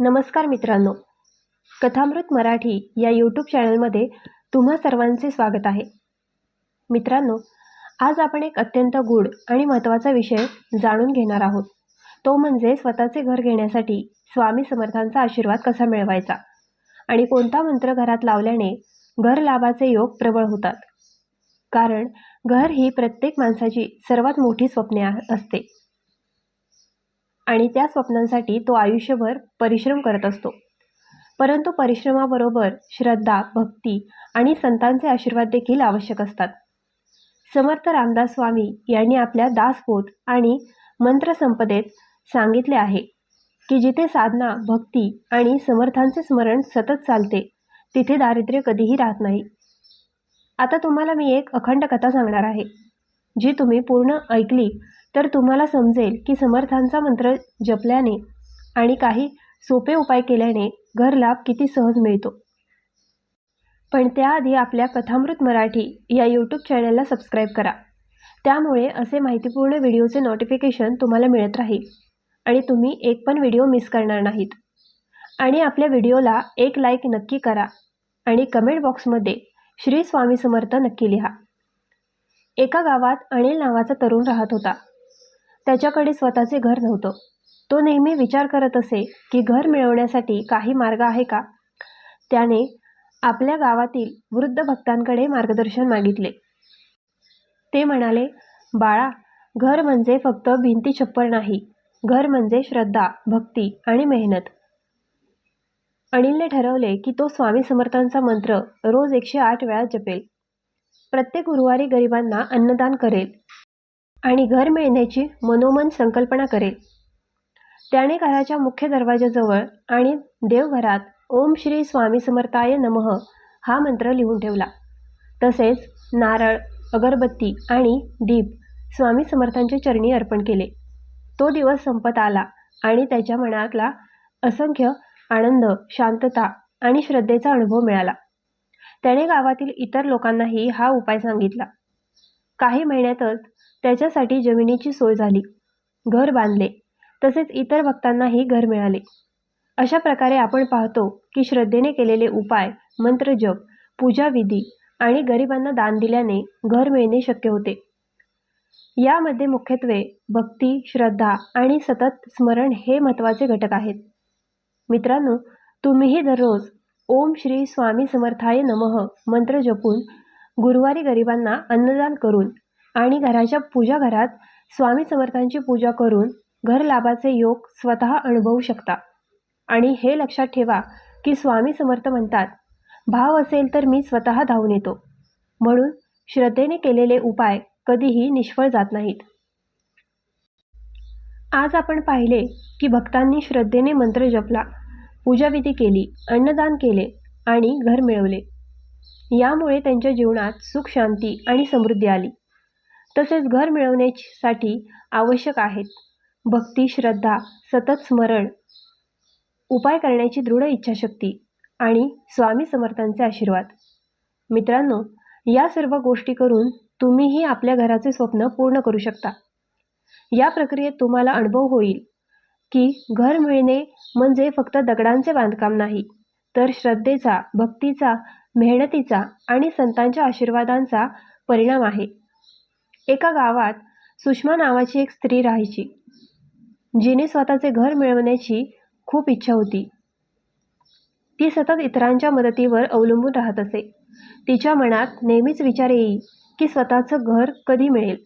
नमस्कार मित्रांनो. कथामृत मराठी या यूट्यूब चॅनलमध्ये तुम्हा सर्वांचे स्वागत आहे. मित्रांनो आज आपण एक अत्यंत गूढ आणि महत्त्वाचा विषय जाणून घेणार आहोत. तो म्हणजे स्वतःचे घर घेण्यासाठी स्वामी समर्थांचा आशीर्वाद कसा मिळवायचा? आणि कोणता मंत्र घरात लावल्याने घर लाभाचे योग प्रबळ होतात? कारण घर ही प्रत्येक माणसाची सर्वात मोठी स्वप्ने असते. आणि त्या स्वप्नांसाठी तो आयुष्यभर परिश्रम करत असतो. परंतु परिश्रमाबरोबर श्रद्धा भक्ती आणि संतांचे आशीर्वाद देखील आवश्यक असतात. समर्थ रामदास स्वामी यांनी आपल्या दासबोध आणि मंत्रसंपदेत सांगितले आहे की जिथे साधना भक्ती आणि समर्थांचे स्मरण सतत चालते तिथे दारिद्र्य कधीही राहत नाही. आता तुम्हाला मी एक अखंड कथा सांगणार आहे. जी तुम्ही पूर्ण ऐकली तर तुम्हाला समजेल की समर्थांचा मंत्र जपल्याने आणि काही सोपे उपाय केल्याने घर लाभ किती सहज मिळतो. पण त्याआधी आपल्या कथामृत मराठी या यूट्यूब चॅनलला सबस्क्राईब करा. त्यामुळे असे माहितीपूर्ण व्हिडिओचे नोटिफिकेशन तुम्हाला मिळत राहील आणि तुम्ही एक पण व्हिडिओ मिस करणार नाहीत. आणि आपल्या व्हिडिओला एक लाईक नक्की करा आणि कमेंट बॉक्समध्ये श्री स्वामी समर्थ नक्की लिहा. एका गावात अनिल नावाचा तरुण राहत होता. त्याच्याकडे स्वतःचे घर नव्हतं. तो नेहमी विचार करत असे की घर मिळवण्यासाठी काही मार्ग आहे का? त्याने आपल्या गावातील वृद्ध भक्तांकडे मार्गदर्शन मागितले. ते म्हणाले बाळा घर म्हणजे फक्त भिंती छप्पर नाही. घर म्हणजे श्रद्धा भक्ती आणि मेहनत. अनिलने ठरवले की तो स्वामी समर्थांचा मंत्र रोज एकशे आठ वेळा जपेल. प्रत्येक गुरुवारी गरिबांना अन्नदान करेल आणि घर मिळण्याची मनोमन संकल्पना करेल. त्याने घराच्या मुख्य दरवाजाजवळ आणि देवघरात ओम श्री स्वामी समर्थाय नमः हा मंत्र लिहून ठेवला. तसेच नारळ अगरबत्ती आणि दीप स्वामी समर्थांच्या चरणी अर्पण केले. तो दिवस संपत आला आणि त्याच्या मनातला असंख्य आनंद शांतता आणि श्रद्धेचा अनुभव मिळाला. त्याने गावातील इतर लोकांनाही हा उपाय सांगितला. काही महिन्यातच त्याच्यासाठी जमिनीची सोय झाली. घर बांधले. तसेच इतर भक्तांनाही घर मिळाले. अशा प्रकारे आपण पाहतो की श्रद्धेने केलेले उपाय मंत्रजप पूजाविधी आणि गरिबांना दान दिल्याने घर मिळणे शक्य होते. यामध्ये मुख्यत्वे भक्ती श्रद्धा आणि सतत स्मरण हे महत्त्वाचे घटक आहेत. मित्रांनो तुम्हीही दररोज ओम श्री स्वामी समर्थाय नमः. मंत्र जपून गुरुवारी गरिबांना अन्नदान करून आणि घराच्या पूजा घरात स्वामी समर्थांची पूजा करून घर लाभाचे योग स्वतः अनुभवू शकता. आणि हे लक्षात ठेवा की स्वामी समर्थ म्हणतात भाव असेल तर मी स्वतः धावून येतो. म्हणून श्रद्धेने केलेले उपाय कधीही निष्फळ जात नाहीत. आज आपण पाहिले की भक्तांनी श्रद्धेने मंत्र जपला. पूजाविधी केली अन्नदान केले आणि घर मिळवले. यामुळे त्यांच्या जीवनात सुख शांती आणि समृद्धी आली. तसेच घर मिळवण्यासाठी आवश्यक आहेत भक्ती श्रद्धा सतत स्मरण उपाय करण्याची दृढ इच्छाशक्ती आणि स्वामी समर्थांचे आशीर्वाद. मित्रांनो या सर्व गोष्टी करून तुम्हीही आपल्या घराचे स्वप्न पूर्ण करू शकता. या प्रक्रियेत तुम्हाला अनुभव होईल. की घर मिळणे म्हणजे फक्त दगडांचे बांधकाम नाही तर श्रद्धेचा भक्तीचा मेहनतीचा आणि संतांच्या आशीर्वादांचा परिणाम आहे. एका गावात सुषमा नावाची एक स्त्री राहायची जिने स्वतःचे घर मिळवण्याची खूप इच्छा होती. ती सतत इतरांच्या मदतीवर अवलंबून राहत असे. तिच्या मनात नेहमीच विचार येई की स्वतःचं घर कधी मिळेल.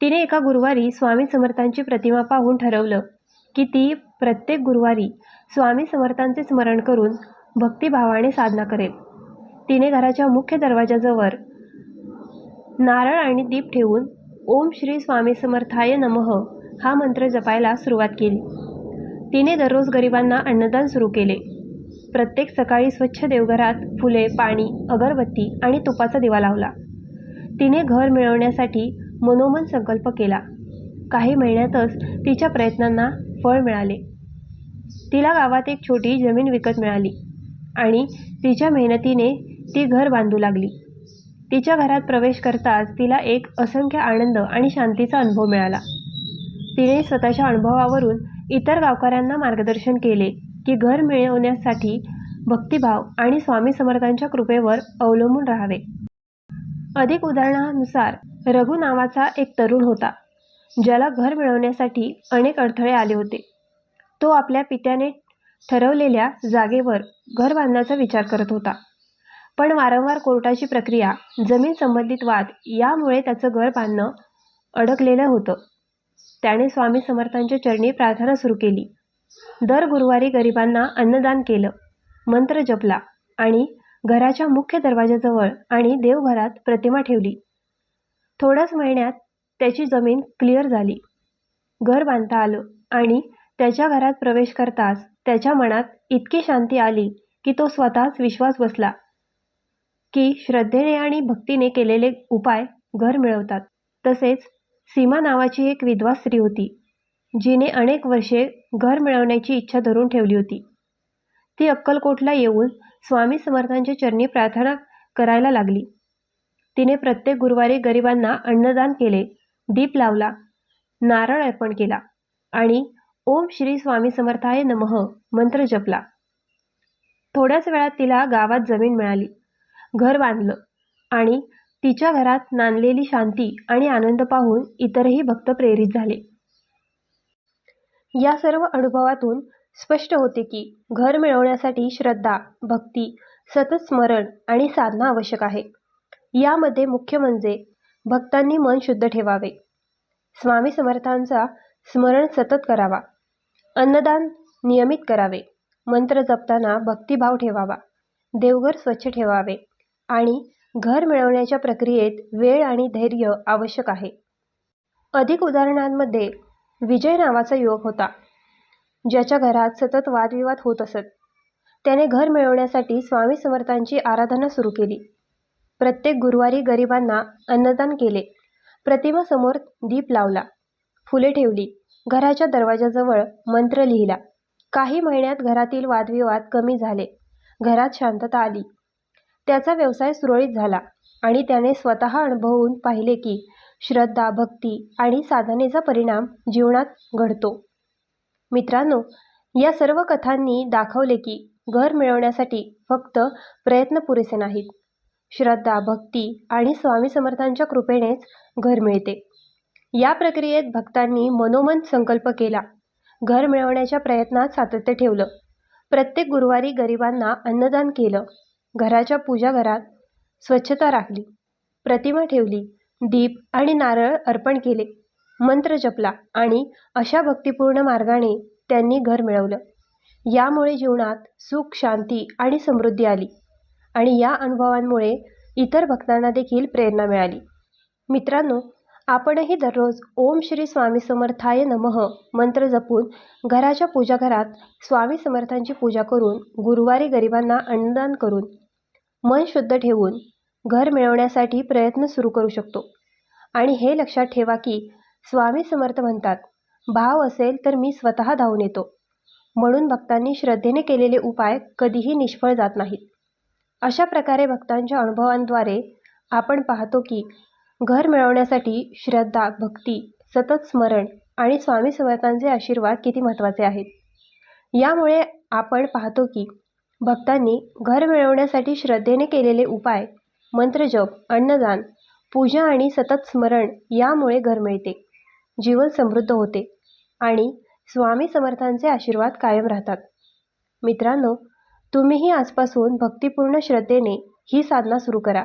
तिने एका गुरुवारी स्वामी समर्थांची प्रतिमा पाहून ठरवलं की ती प्रत्येक गुरुवारी स्वामी समर्थांचे स्मरण करून भक्तिभावाने साधना करेल. तिने घराच्या मुख्य दरवाजाजवळ नारळ आणि दीप ठेवून ओम श्री स्वामी समर्थाय नमः हा मंत्र जपायला सुरुवात केली. तिने दररोज गरिबांना अन्नदान सुरू केले. प्रत्येक सकाळी स्वच्छ देवघरात फुले पाणी अगरबत्ती आणि तुपाचा दिवा लावला. तिने घर मिळवण्यासाठी मनोमन संकल्प केला. काही महिन्यातच तिच्या प्रयत्नांना फळ मिळाले. तिला गावात एक छोटी जमीन विकत मिळाली आणि तिच्या मेहनतीने ती घर बांधू लागली. तिच्या घरात प्रवेश करताच तिला एक असंख्य आनंद आणि शांतीचा अनुभव मिळाला. तिने स्वतःच्या अनुभवावरून इतर गावकऱ्यांना मार्गदर्शन केले की घर मिळवण्यासाठी भक्तिभाव आणि स्वामी समर्थांच्या कृपेवर अवलंबून राहावे. अधिक उदाहरणानुसार रघु नावाचा एक तरुण होता. ज्याला घर मिळवण्यासाठी अनेक अडथळे आले होते. तो आपल्या पित्याने ठरवलेल्या जागेवर घर बांधण्याचा विचार करत होता. पण वारंवार कोर्टाची प्रक्रिया जमीन संबंधित वाद यामुळे त्याचं घर बांधणं अडकलेलं होतं. त्याने स्वामी समर्थांच्या चरणी प्रार्थना सुरू केली. दर गुरुवारी गरिबांना अन्नदान केलं मंत्र जपला आणि घराच्या मुख्य दरवाजाजवळ आणि देवघरात प्रतिमा ठेवली. थोड्याच महिन्यात त्याची जमीन क्लिअर झाली. घर बांधता आलं आणि त्याच्या घरात प्रवेश करताच त्याच्या मनात इतकी शांती आली की तो स्वतःच विश्वास बसला की श्रद्धेने आणि भक्तीने केलेले उपाय घर मिळवतात. तसेच सीमा नावाची एक विधवा स्त्री होती जिने अनेक वर्षे घर मिळवण्याची इच्छा धरून ठेवली होती. ती अक्कलकोटला येऊन स्वामी समर्थांच्या चरणी प्रार्थना करायला लागली. तिने प्रत्येक गुरुवारी गरिबांना अन्नदान केले. दीप लावला. नारळ अर्पण केला आणि ओम श्री स्वामी समर्थाय नमः मंत्र जपला. थोड्याच वेळात तिला गावात जमीन मिळाली. घर बांधलं आणि तिच्या घरात नांदलेली शांती आणि आनंद पाहून इतरही भक्त प्रेरित झाले. या सर्व अनुभवातून स्पष्ट होते की घर मिळवण्यासाठी श्रद्धा भक्ती सतत स्मरण आणि साधना आवश्यक आहे. यामध्ये मुख्य म्हणजे भक्तांनी मन शुद्ध ठेवावे. स्वामी समर्थांचा स्मरण सतत करावा. अन्नदान नियमित करावे. मंत्र जपताना भक्तिभाव ठेवावा. देवघर स्वच्छ ठेवावे आणि घर मिळवण्याच्या प्रक्रियेत वेळ आणि धैर्य आवश्यक आहे. अधिक उदाहरणांमध्ये विजय नावाचा युवक होता. ज्याच्या घरात सतत वादविवाद होत असत. त्याने घर मिळवण्यासाठी स्वामी समर्थांची आराधना सुरू केली. प्रत्येक गुरुवारी गरिबांना अन्नदान केले. प्रतिमासमोर दीप लावला. फुले ठेवली. घराच्या दरवाजाजवळ मंत्र लिहिला. काही महिन्यात घरातील वादविवाद कमी झाले. घरात शांतता आली. त्याचा व्यवसाय सुरळीत झाला आणि त्याने स्वतः अनुभवून पाहिले की श्रद्धा भक्ती आणि साधनेचा परिणाम जीवनात घडतो. मित्रांनो या सर्व कथांनी दाखवले की घर मिळवण्यासाठी फक्त प्रयत्न पुरेसे नाहीत. श्रद्धा भक्ती आणि स्वामी समर्थांच्या कृपेनेच घर मिळते. या प्रक्रियेत भक्तांनी मनोमन संकल्प केला. घर मिळवण्याच्या प्रयत्नात सातत्य ठेवलं. प्रत्येक गुरुवारी गरिबांना अन्नदान केलं. घराच्या पूजाघरात स्वच्छता राखली. प्रतिमा ठेवली. दीप आणि नारळ अर्पण केले. मंत्र जपला आणि अशा भक्तिपूर्ण मार्गाने त्यांनी घर मिळवलं. यामुळे जीवनात सुख शांती आणि समृद्धी आली. आणि या अनुभवांमुळे इतर भक्तांना देखील प्रेरणा मिळाली. मित्रांनो आपणही दररोज ओम श्री स्वामी समर्थाय नमः मंत्र जपून घराच्या पूजाघरात स्वामी समर्थांची पूजा करून गुरुवारी गरिबांना अन्नदान करून मन शुद्ध ठेवून घर मिळवण्यासाठी प्रयत्न सुरू करू शकतो. आणि हे लक्षात ठेवा की स्वामी समर्थ म्हणतात भाव असेल तर मी स्वतः धावून येतो. म्हणून भक्तांनी श्रद्धेने केलेले उपाय कधीही निष्फळ जात नाहीत. अशा प्रकारे भक्तांच्या अनुभवांद्वारे आपण पाहतो की घर मिळवण्यासाठी श्रद्धा भक्ती सतत स्मरण आणि स्वामी समर्थांचे आशीर्वाद किती महत्त्वाचे आहेत? यामुळे आपण पाहतो की भक्तांनी घर मिळवण्यासाठी श्रद्धेने केलेले उपाय मंत्रजप अन्नदान पूजा आणि सतत स्मरण यामुळे घर मिळते जीवन समृद्ध होते आणि स्वामी समर्थांचे आशीर्वाद कायम राहतात. मित्रांनो तुम्हीही आजपासून भक्तिपूर्ण श्रद्धेने ही साधना सुरू करा.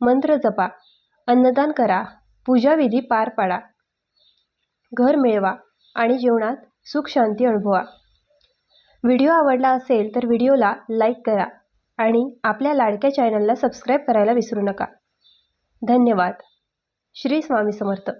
मंत्र जपा. अन्नदान करा. पूजाविधी पार पाडा. घर मिळवा आणि जीवनात सुख शांती अनुभवा. व्हिडिओ आवडला असेल तर व्हिडिओला लाईक करा आणि आपल्या लाडक्या चॅनलला सबस्क्राईब करायला विसरू नका. धन्यवाद. श्री स्वामी समर्थ.